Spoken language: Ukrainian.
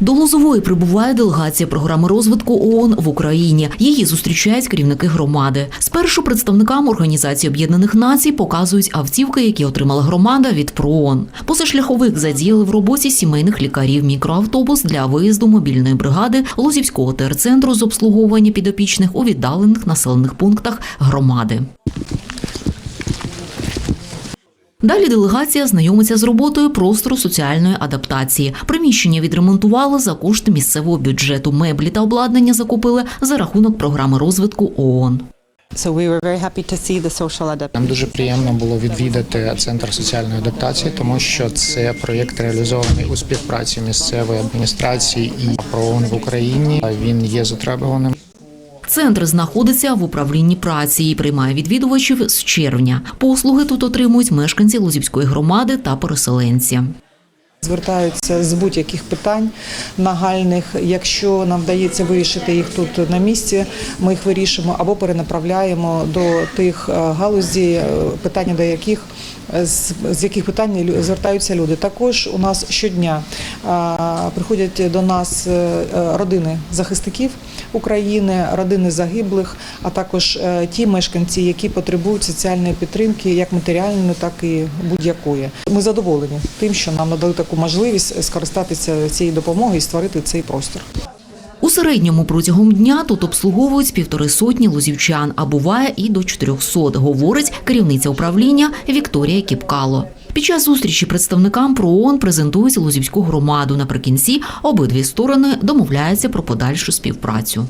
До Лозової прибуває делегація програми розвитку ООН в Україні. Її зустрічають керівники громади. Спершу представникам Організації Об'єднаних Націй показують автівки, які отримала громада від ПРООН. Позашляховик задіяли в роботі сімейних лікарів мікроавтобус для виїзду мобільної бригади Лозівського терцентру з обслуговування підопічних у віддалених населених пунктах громади. Далі делегація знайомиться з роботою простору соціальної адаптації. Приміщення відремонтували за кошти місцевого бюджету. Меблі та обладнання закупили за рахунок програми розвитку ООН. Нам дуже приємно було відвідати центр соціальної адаптації, тому що це проєкт реалізований у співпраці місцевої адміністрації і ПРООН в Україні. Він є затребуваним. Центр знаходиться в управлінні праці і приймає відвідувачів з червня. Послуги тут отримують мешканці Лозівської громади та переселенці. Звертаються з будь-яких питань нагальних. Якщо нам вдається вирішити їх тут на місці, ми їх вирішимо або перенаправляємо до тих е, галузей, е, питання до яких е, з, яких питань звертаються люди. Також у нас щодня приходять до нас родини захисників України, родини загиблих, а також ті мешканці, які потребують соціальної підтримки, як матеріальної, так і будь-якої. Ми задоволені тим, що нам надали таку можливість скористатися цією допомогою і створити цей простір. У середньому протягом дня тут обслуговують півтори сотні лозівчан, а буває і до 400, говорить керівниця управління Вікторія Кіпкало. Під час зустрічі представникам ПРООН презентують лозівську громаду. Наприкінці обидві сторони домовляються про подальшу співпрацю.